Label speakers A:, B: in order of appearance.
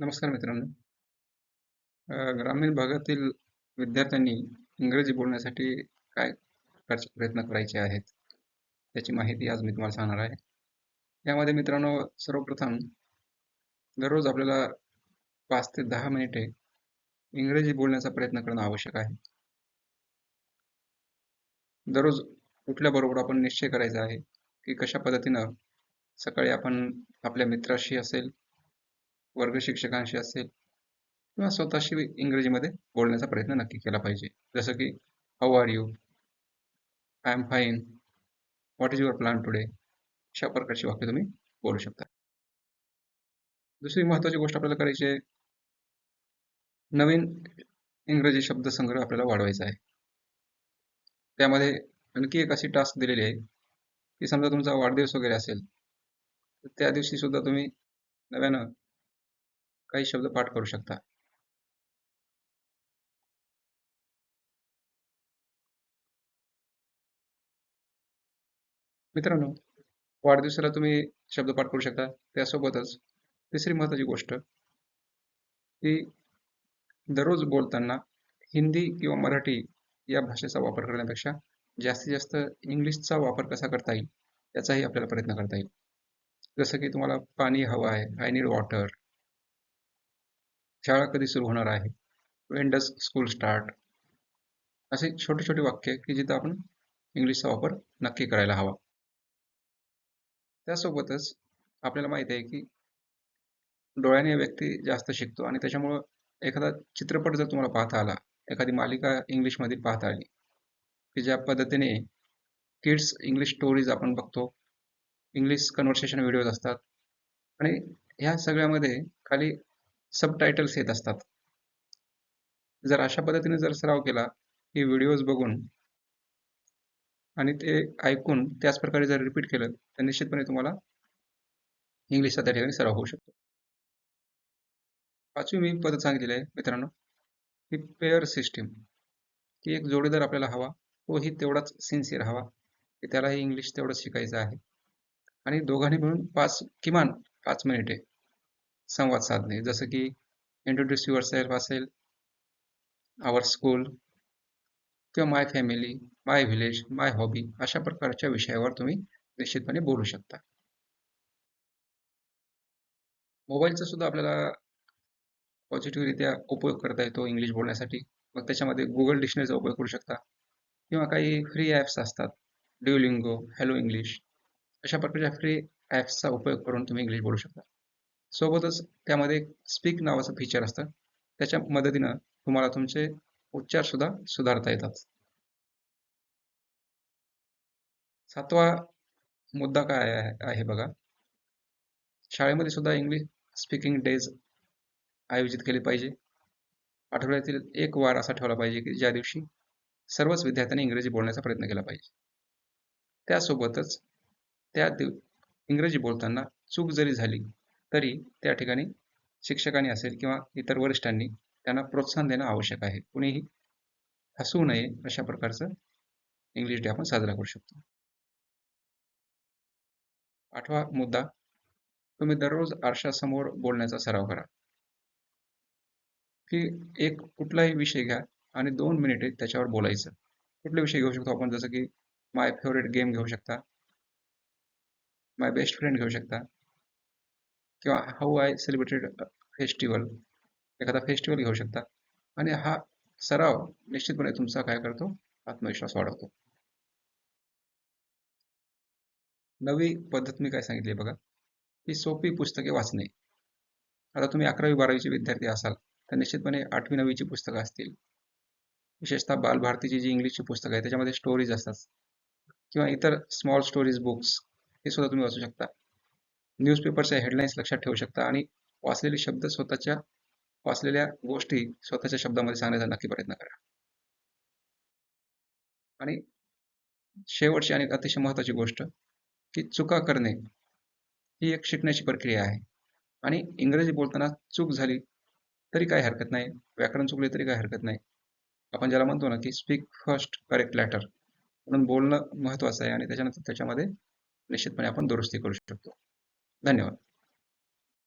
A: नमस्कार मित्रांनो. ग्रामीण भागातील विद्यार्थ्यांनी इंग्रजी बोलण्यासाठी काय प्रकारचे प्रयत्न करायचे आहेत? त्याची माहिती आज मी तुम्हाला सांगणार आहे. यामध्ये मित्रांनो सर्वप्रथम दररोज आपल्याला पाच ते दहा मिनिटे इंग्रजी बोलण्याचा प्रयत्न करणं आवश्यक आहे. दररोज उठल्याबरोबर आपण निश्चय करायचा आहे? की कशा पद्धतीनं सकाळी आपण आपल्या मित्राशी असेल वर्ग शिक्षकांशी असेल किंवा स्वतःशी इंग्रजीमध्ये बोलण्याचा प्रयत्न नक्की केला पाहिजे. जसं की how are you I am fine what is your plan today अशा प्रकारची वाक्य तुम्ही बोलू शकता. दुसरी महत्त्वाची गोष्ट आपल्याला करायची आहे नवीन इंग्रजी शब्दसंग्रह आपल्याला वाढवायचा आहे. त्यामध्ये आणखी एक अशी टास्क दिलेली आहे की समजा तुमचा वाढदिवस वगैरे असेल तर त्या दिवशी सुद्धा तुम्ही नव्यानं काही शब्द पाठ करू शकता. मित्रांनो वाढदिवसाला तुम्ही शब्द पाठ करू शकता. त्यासोबतच तिसरी महत्त्वाची गोष्ट की दररोज बोलताना हिंदी किंवा मराठी या भाषेचा वापर करण्यापेक्षा जास्तीत जास्त इंग्लिशचा वापर कसा करता येईल याचाही आपल्याला प्रयत्न करता येईल. जसं की तुम्हाला पाणी हवं आहे आय नीड वॉटर शाळा कधी सुरू होणार आहे? वेन डज स्कूल स्टार्ट असे छोटे छोटे वाक्य की जिथं आपण इंग्लिशचा वापर नक्की करायला हवा. त्यासोबतच आपल्याला माहिती आहे की डोळ्याने व्यक्ती जास्त शिकतो आणि त्याच्यामुळं एखादा चित्रपट जर तुम्हाला पाहता आला एखादी मालिका इंग्लिशमध्ये पाहता आली की ज्या पद्धतीने किड्स इंग्लिश स्टोरीज आपण बघतो इंग्लिश कन्व्हर्सेशन व्हिडिओज असतात आणि ह्या सगळ्यामध्ये खाली सबटायटल्स येत असतात. जर अशा पद्धतीने जर सराव केला की व्हिडिओज बघून आणि ते ऐकून त्याच प्रकारे जर रिपीट केलं तर निश्चितपणे तुम्हाला इंग्लिशचा त्या ठिकाणी सराव होऊ शकतो. पाचवी मी पद्धत सांगितलेली आहे मित्रांनो ही पेअर सिस्टीम की एक जोडीदार आपल्याला हवा तोही तेवढाच सिन्सिअर हवा की त्यालाही इंग्लिश तेवढंच शिकायचं आहे. आणि दोघांनी मिळून पाच किमान पाच मिनिटे संवाद साधणे. जसं की इंट्रोड्यूस युअर सेल्फ असेल आवर स्कूल किंवा my family my village my hobby अशा प्रकारच्या विषयावर तुम्ही निश्चितपणे बोलू शकता. मोबाईलचा सुद्धा आपल्याला पॉझिटिव्हरित्या उपयोग करता येतो इंग्लिश बोलण्यासाठी. मग त्याच्यामध्ये गुगल डिक्शनरीचा उपयोग करू शकता. किंवा काही फ्री ॲप्स असतात. ड्युलिंगो हॅलो इंग्लिश अशा प्रकारच्या फ्री ॲप्सचा उपयोग करून तुम्ही इंग्लिश बोलू शकता. सोबतच त्यामध्ये स्पीक नावाचं फीचर असतं. त्याच्या मदतीनं तुम्हाला तुमचे उच्चार सुद्धा सुधारता येतात. सातवा मुद्दा काय आहे बघा. शाळेमध्ये सुद्धा इंग्लिश स्पीकिंग डेज आयोजित केले पाहिजे. आठवड्यातील एक वार असा ठेवला पाहिजे की ज्या दिवशी सर्वच विद्यार्थ्यांनी इंग्रजी बोलण्याचा प्रयत्न केला पाहिजे. त्यासोबतच त्या इंग्रजी बोलताना चूक जरी झाली तरी त्या ठिकाणी शिक्षकांनी असेल किंवा इतर वरिष्ठांनी त्यांना प्रोत्साहन देणं आवश्यक आहे. कुणीही हसू नये अशा प्रकारचं इंग्लिश डे आपण साजरा करू शकतो. आठवा मुद्दा तुम्ही दररोज आरशासमोर बोलण्याचा सराव करा. की एक कुठलाही विषय घ्या आणि दोन मिनिटे त्याच्यावर बोलायचं. कुठले विषय घेऊ शकतो आपण? जसं की माय फेवरेट गेम घेऊ शकता. माय बेस्ट फ्रेंड घेऊ शकता. किंवा हाऊ आय सेलिब्रेटेड फेस्टिवल एखादा फेस्टिवल घेऊ शकता. आणि हा सराव निश्चितपणे तुमचा काय करतो? आत्मविश्वास वाढवतो. नवी पद्धत मी काय सांगितली बघा? ही सोपी पुस्तके वाचणे. आता तुम्ही अकरावी बारावीचे विद्यार्थी असाल तर निश्चितपणे आठवी नववीची पुस्तकं असतील. विशेषतः बालभारतीची जी इंग्लिशची पुस्तकं आहे त्याच्यामध्ये स्टोरीज असतात. किंवा इतर स्मॉल स्टोरीज बुक्स हे सुद्धा तुम्ही वाचू शकता. न्यूजपेपरच्या हेडलाईन्स लक्षात ठेवू शकता आणि वाचलेले शब्द स्वतःच्या वाचलेल्या गोष्टी स्वतःच्या शब्दामध्ये सांगण्याचा नक्की प्रयत्न करा. आणि शेवटची आणि अतिशय महत्त्वाची गोष्ट की चुका करणे ही एक शिकण्याची प्रक्रिया आहे. आणि इंग्रजी बोलताना चूक झाली तरी काही हरकत नाही व्याकरण चुकले तरी काही हरकत नाही. आपण ज्याला म्हणतो ना की स्पीक फर्स्ट करेक्ट लॅटर म्हणून बोलणं महत्त्वाचं आहे आणि त्याच्यानंतर त्याच्यामध्ये निश्चितपणे आपण दुरुस्ती करू शकतो. धन्यवाद.